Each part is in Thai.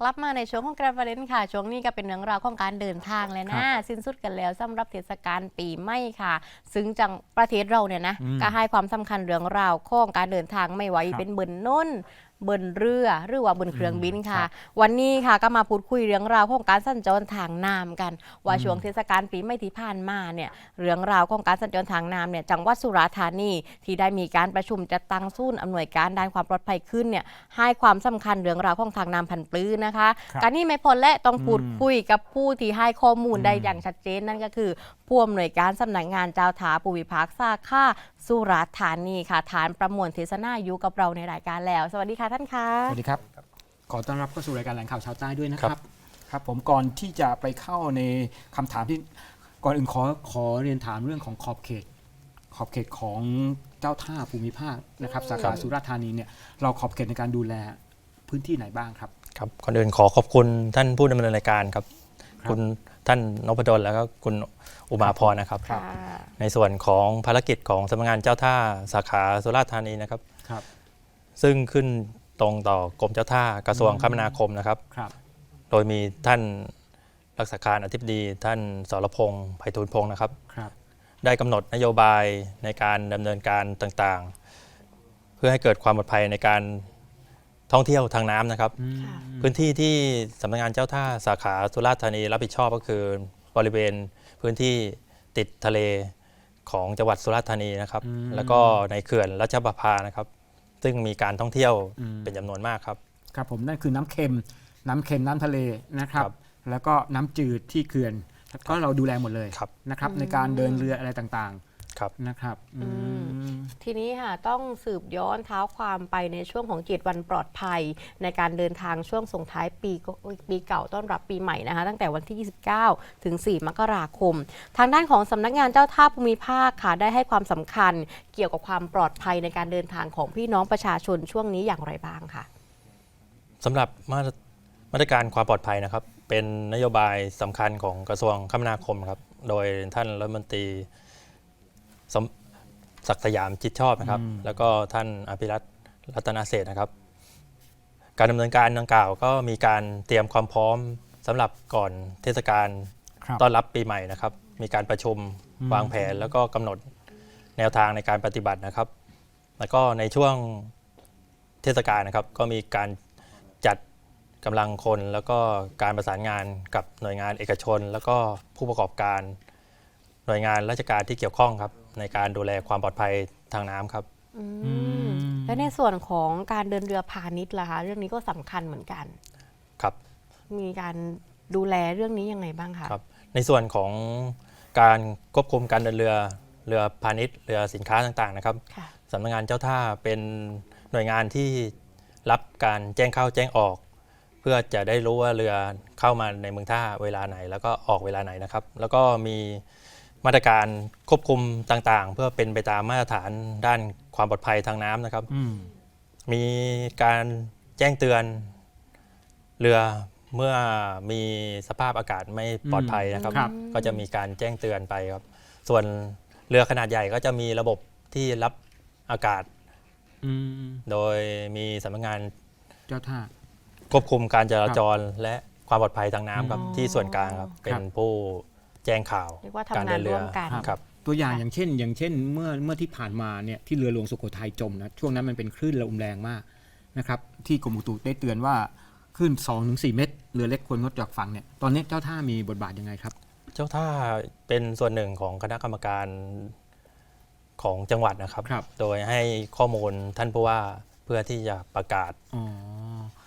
กลับมาในช่วงของกระประเด็นค่ะ ช่วงนี้ก็เป็นเรื่องราวของการเดินทางเลยครันะบสิ้นสุดกันแล้วสำหรับเทศกาลปีใหม่ค่ะ ซึ่งจังประเทศเราเนี่ยนะอืมก็ให้ความสำคัญเรื่องราวของการเดินทางไม่ว่าครับเป็นบนน้น บนเรือหรือว่าบนเครื่องบินค่ะครับวันนี้ค่ะก็มาพูดคุยเรื่องราวของการสัญจรทางน้ำกัน ว่าอืมช่วงเทศกาลปีใหม่ที่ผ่านมาเนี่ยเรื่องราวของการสัญจรทางน้ำเนี่ยจังหวัดสุราษฎร์ธานีที่ได้มีการประชุมจัดตั้งศูนย์อำนวยการด้านความปลอดภัยขึ้นเนี่ยให้ความสำคัญเรื่องราวของทางน้ำพันปลื้อนะคะครับการนี้ไม่พ้นและต้องพูดอืมคุยกับผู้ที่ให้ข้อมูลอืมได้อย่างชัดเจนนั่นก็คือผู้อำนวยการสำนักงานเจ้าถาภูมิภาคสาขาสุราษฎร์ธานีค่ะฐานประมวลเทศนาอยู่กับเราในรายการแล้ว สวัสดีค่ะท่านคะสวัสดีครับ ขอต้อนรับเข้าสู่รายการแหล่งข่าวชาวใต้ด้วยนะคครัรับบครับผมก่อนที่จะไปเข้าในคำถามที่ก่อนอื่นขอขอเรียนถามเรื่องของขอบเขต ขอบเขตของเจ้าท่าภูมิภาคนะครับสาขาสุราษฎร์ธานีเนี่ยเราขอบเขตในการดูแลพื้นที่ไหนบ้างครับครับก่อนอื่นขอขอบคุณท่านผู้ดำเนินรายการครับครับคุณท่านนพดลแล้วก็คุณอุมาพรนะครับครับในส่วนของภารกิจของสำนักงานเจ้าท่าสาขาสุราษฎร์ธานีนะครับครับ ซึ่งขึ้น ตรงต่อกรมเจ้าท่ากระทรวงคมนาคมนะครับ ครับ โดยมีท่านรักษาการอธิบดี ท่านสรพงษ์ไพฑูรย์พงศ์นะครับ ครับ ได้กำหนดนโยบายในการดำเนินการต่างๆ เพื่อให้เกิดความปลอดภัยในการท่องเที่ยวทางน้ำนะครับ อืม ค่ะ พื้นที่ที่สำนักงานเจ้าท่าสาขาสุราษฎร์ธานีรับผิดชอบก็คือบริเวณพื้นที่ติดทะเลของจังหวัดสุราษฎร์ธานีนะครับ อืม แล้วก็ในเขื่อนรัชประภานะครับ ซึ่งมีการท่องเที่ยวอืมเป็นจำนวนมากครับ ครับผมนั่นคือน้ำเค็ม น้ำเค็มน้ำทะเลนะครับครับ แล้วก็น้ำจืดที่เขื่อนก็เราดูแลหมดเลยครับนะครับอืมในการเดินเรืออะไรต่าง ครับๆนะครับอืมทีนี้ค่ะต้องสืบย้อนเท้าความไปในช่วงของเจ็ดวันปลอดภัย ในการเดินทางช่วงส่งท้ายปีก็ปีเก่าต้อนรับปีใหม่นะคะตั้งแต่วันที่ 29 ถึง 4 มกราคม ทางด้านของสำนักงานเจ้าท่าภูมิภาคค่ะได้ให้ความสำคัญเกี่ยวกับความปลอดภัยในการเดินทางของพี่น้องประชาชนช่วงนี้อย่างไรบ้างค่ะสำหรับมาตรมาตรการความปลอดภัยนะครับ เป็นนโยบายสำคัญของกระทรวงคมนาคมครับ โดยท่านรัฐมนตรี สมศักดิ์สยามจิตชอบนะครับอืมแล้วก็ท่านอภิรัตน์รัตนเศรษฐ์นะครับ การดำเนินการดังกล่าวก็มีการเตรียมความพร้อมสำหรับก่อนเทศกาลครับ ต้อนรับปีใหม่นะครับ มีการประชุมอืมวางแผนแล้วก็กำหนดแนวทางในการปฏิบัตินะครับ แล้วก็ในช่วงเทศกาลนะครับ ก็มีการจัดกำลังคน แล้วก็การประสานงานกับหน่วยงานเอกชน แล้วก็ผู้ประกอบการ หน่วยงานราชการที่เกี่ยวข้องครับ ในการดูแลความปลอดภัยทางน้ำครับ อือืมมและในส่วนของการเดินเรือพาณิชย์ล่ะคะเรื่องนี้ก็สำคัญเหมือนกัน ครับ มีการดูแลเรื่องนี้ยังไงบ้างคะครับ ในส่วนของการควบคุมการเดินเรือเรือพาณิชย์เรือสินค้าต่างๆนะครับค่ะ สำนักงานเจ้าท่าเป็นหน่วยงานที่รับการแจ้งเข้าแจ้งออก เพื่อจะได้รู้ว่าเรือเข้ามาในเมืองท่าเวลาไหน แล้วก็ออกเวลาไหนนะครับ แล้วก็มี มาตรการควบคุมต่างๆ เพื่อเป็นไปตามมาตรฐานด้านความปลอดภัยทางน้ำนะครับ อืมมีการแจ้งเตือนเรือเมื่อมีสภาพอากาศไม่ปลอดภัยนะครับ ครับ ก็จะมีการแจ้งเตือนไปครับ ส่วนเรือขนาดใหญ่ก็จะมีระบบที่รับอากาศ อืมโดยมีสำนักงานเจ้าท่า ควบคุมการจราจรและความปลอดภัยทางน้ำครับ อ๋อ ที่ส่วนกลางครับ เป็นผู้ แจ้งข่าวเรียกว่าการทำงาเดินนเรืร่อวมกัน ครับ ตัวอย่างค่ะอย่างเช่น อย่างเช่น เมื่อเมื่อที่ผ่านมาเนี่ยที่เรือหลวงสุโขทัยจมนะช่วงนั้นมันเป็นคลื่นลมแรงมากนะครับที่กรมอุตุได้เตือนว่าคลื่น2-4เมตร เรือเล็กควรงดจากฝั่งเนี่ยตอนนี้เจ้าท่ามีบทบาทยังไงครับ เจ้าท่าเป็นส่วนหนึ่งของคณะกรรมการของจังหวัดนะครับ ครับ โดยให้ข้อมูลท่านผู้ว่าเพื่อที่จะประกาศ อ๋อ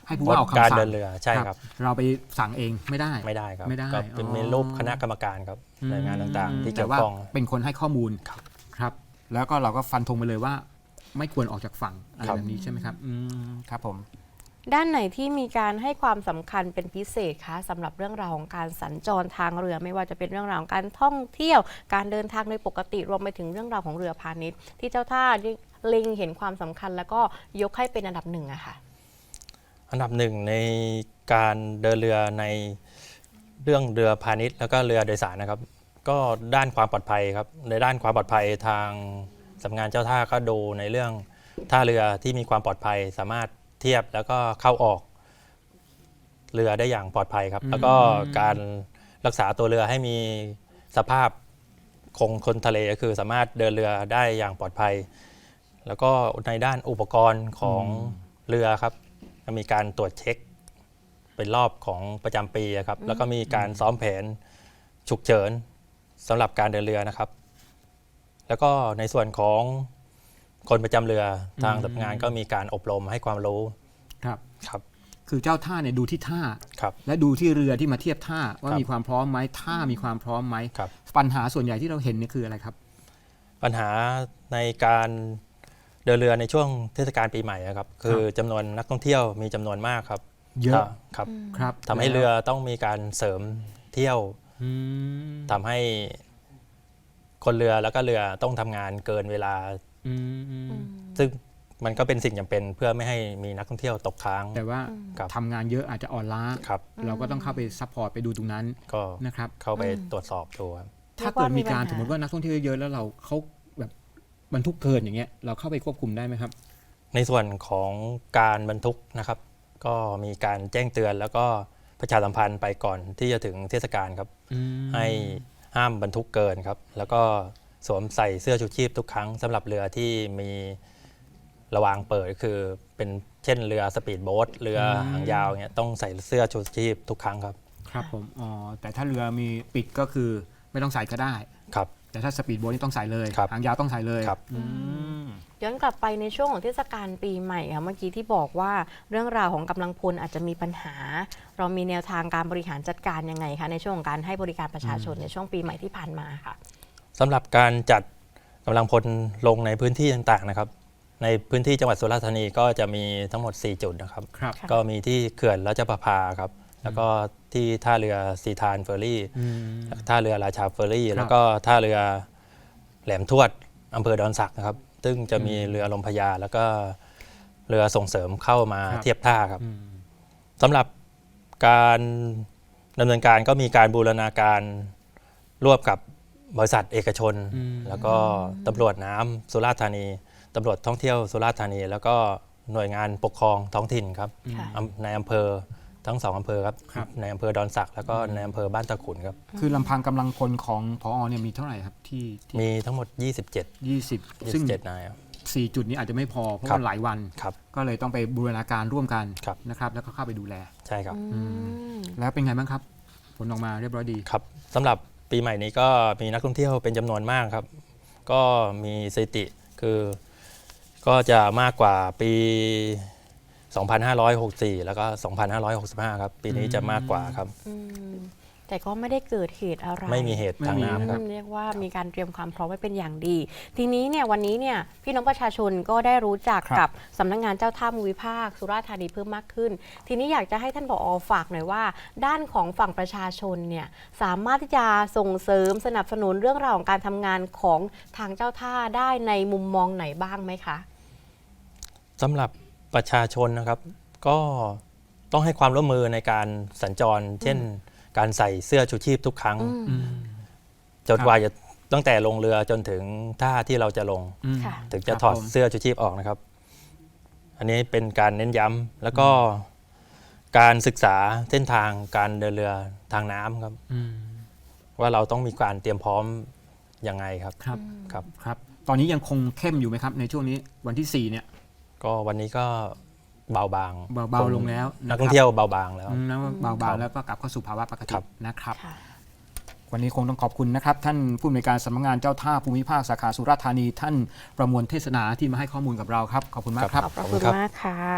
ให้ผู้ว่าออกการคำสั่งเดินเรือใช่ครับ เราไปสั่งเองไม่ได้ ไม่ได้ครับไม่ได้ก็เป็นอ๋อมีรูปคณะกรรมการครับหน่วยงานต่างๆ ที่แต่เกี่ยวว่าข้องเป็นคนให้ข้อมูลครับครับ แล้วก็เราก็ฟันธงไปเลยว่า ไม่ควรออกจากฝั่งอะไรครับแบบนี้ใช่ไหมครับอืมครับผม ด้านไหนที่มีการให้ความสำคัญเป็นพิเศษคะสำหรับเรื่องราวของการสัญจรทางเรือ ไม่ว่าจะเป็นเรื่องราวของการท่องเที่ยว การเดินทางโดยปกติรวมไปถึงเรื่องราวของเรือพาณิชย์ ที่เจ้าท่าเล็งเห็นความสำคัญ แล้วก็ยกให้เป็นอันดับหนึ่งอะค่ะ อันดับหนึ่งในการเดินเรือในเรื่องเรือพาณิชย์แล้วก็เรือโดยสารนะครับ ก็ด้านความปลอดภัยครับในด้านความปลอดภัยทางสำนักงานเจ้าท่าก็ดูในเรื่องท่าเรือที่มีความปลอดภัย สามารถเทียบแล้วก็เข้าออกเรือได้อย่างปลอดภัยครับอืมแล้วก็การรักษาตัวเรือให้มีสภาพคงทนทะเลก็คือสามารถเดินเรือได้อย่างปลอดภัย แล้วก็ในด้านอุปกรณ์ของเรือครับ จะมีการตรวจเช็ค เป็นรอบของประจำปีอะครับ แล้วก็มีการซ้อมแผนฉุกเฉินสำหรับการเดินเรือนะครับ แล้วก็ในส่วนของคนประจำเรือทางอืมสำนักงานก็มีการอบรมให้ความรู้ครับ ครับคือเจ้าท่าเนี่ยดูที่ท่า ครับ และดูที่เรือที่มาเทียบท่าว่าครับมีความพร้อมไหมท่ามีความพร้อมไหมครับ ปัญหาส่วนใหญ่ที่เราเห็นเนี่ยคืออะไรครับ ปัญหาในการ เดินเรือในช่วงเทศกาลปีใหม่อะครับ คือจำนวนนักท่องเที่ยวมีจำนวนมากครับเยอะครับครับทำให้เรือต้องมีการเสริมเที่ยวอืมทำให้คนเรือแล้วก็เรือต้องทำงานเกินเวลาอืมอืมซึ่งมันก็เป็นสิ่งจำเป็นเพื่อไม่ให้มีนักท่องเที่ยวตกค้าง แต่ว่าครับทำงานเยอะอาจจะอ่อนล้าครับ เราก็ต้องเข้าไปซัพพอร์ตไปดูตรงนั้นก็นะครับ เข้าไปอืมตรวจสอบดูครับถ้าเกิดมีการเรียกว่ามีปัญหาสมมติว่านักท่องเที่ยวเยอะๆแล้วเราเขาแบบบรรทุกเกินอย่างเงี้ยเราเข้าไปควบคุมได้ไหมครับ ในส่วนของการบรรทุกนะครับ ก็มีการแจ้งเตือนแล้วก็ประชาสัมพันธ์ไปก่อนที่จะถึงเทศกาลครับ ให้ห้ามบรรทุกเกินครับ แล้วก็สวมใส่เสื้อชูชีพทุกครั้งสำหรับเรือที่มีระวางเปิดก็คือเป็นเช่นเรือสปีดโบ๊ทเรืออม หางยาวเนี่ยต้องใส่เสื้อชูชีพทุกครั้งครับครับผมอ๋อแต่ถ้าเรือมีปิดก็คือไม่ต้องใส่ก็ได้ ครับ แต่ถ้าสปีดโบ๊ทนี่ต้องใส่เลยครับหางยาวต้องใส่เลยครับ อืม ย้อนกลับไปในช่วงของเทศกาลปีใหม่ค่ะเมื่อกี้ที่บอกว่าเรื่องราวของกำลังพลอาจจะมีปัญหา เรามีแนวทางการบริหารจัดการยังไงคะในช่วงของการให้บริการประชาชนในช่วงปีใหม่ที่ผ่านมาค่ะสำหรับการจัดกำลังพลลงในพื้นที่ต่างๆนะครับ ในพื้นที่จังหวัดสุราษฎร์ธานีก็จะมีทั้งหมด 4 จุดนะครับ ครับค่ะก็มีที่เขื่อนราชประภาครับ แล้วก็ที่ท่าเรือสีทานเฟอร์รี่อืมท่าเรือราชาเฟอร์รี่ครับแล้วก็ท่าเรือแหลมทวดอำเภอดอนสักนะครับ ซึ่งจะมีเรือลมพญาแล้วก็เรือส่งเสริมเข้ามาครับเทียบท่าครับอืมสำหรับการดำเนินการก็มีการบูรณาการร่วมกับบริษัทเอกชนอืมแล้วก็ตำรวจน้ำสุราษฎร์ธานีตำรวจท่องเที่ยวสุราษฎร์ธานี แล้วก็หน่วยงานปกครองท้องถิ่นครับค่ะอำในอำเภอ ทั้งสองอำเภอครับ ครับ ในอำเภอดอนสักแล้วก็ในอำเภอบ้านตะขุนครับ คือลำพังกำลังพลของพอเนี่ยมีเท่าไหร่ครับที่ที่มีทั้งหมด 27 ยี่สิบซึ่ง27นายครับ สี่จุดนี้อาจจะไม่พอเพราะครับว่าหลายวัน ครับ ก็เลยต้องไปบูรณาการร่วมกันครับ นะครับ แล้วก็เข้าไปดูแล ใช่ครับ อืมแล้วเป็นไงบ้างครับ ผลออกมาเรียบร้อยดี ครับสำหรับปีใหม่นี้ก็มีนักท่องเที่ยวเป็นจำนวนมากครับ ก็มีสถิติคือ ก็จะมากกว่าปี 2564 แล้วก็ 2565 ครับ ปีนี้จะมากกว่าครับ อืมแต่ก็ไม่ได้เกิดเหตุอะไรไม่มีเหตุทางไม่มีน้ำครับ อืมเรียกว่ามีการเตรียมความพร้อมไว้เป็นอย่างดี ทีนี้เนี่ยวันนี้เนี่ยพี่น้องประชาชนก็ได้รู้จักครับ กับสำนักงานเจ้าท่าภูมิภาค สุราษฎร์ธานีเพิ่มมากขึ้น ทีนี้อยากจะให้ท่านผอฝากหน่อยว่า ด้านของฝั่งประชาชนเนี่ยสามารถที่จะส่งเสริมสนับสนุนเรื่องราวของการทำงานของทางเจ้าท่าได้ในมุมมองไหนบ้างไหมคะ สำหรับ ประชาชนนะครับ ก็ต้องให้ความร่วมมือในการสัญจร เช่น การใส่เสื้อชูชีพทุกครั้งอืมจนกว่าจะตั้งแต่ลงเรือจนถึงท่าที่เราจะลงอืมค่ะ ถึงจะครับถอดผม เสื้อชูชีพออกนะครับ อันนี้เป็นการเน้นย้ำแล้วก็การศึกษาเส้นทางการเดินเรือทางน้ำครับ อืมว่าเราต้องมีการเตรียมพร้อมยังไงครับครับครับ ครับ ตอนนี้ยังคงเข้มอยู่ไหมครับ ในช่วงนี้วันที่ 4 เนี่ย ก็วันนี้ก็เบาบางเบาๆลงแล้วนักท่องเที่ยวเบาบางแล้ว อืมนะเบาครับๆแล้วก็กลับเข้าสู่ภาวะปกติครับ นะครับ ค่ะ วันนี้คงต้องขอบคุณนะครับ ท่านผู้อำนวยการสำนักงานเจ้าท่าภูมิภาคสาขาสุราษฎร์ธานี ท่านประมวลเทศนาที่มาให้ข้อมูลกับเราครับ ขอบคุณมากครับ ขอบพระคุณมากค่ะ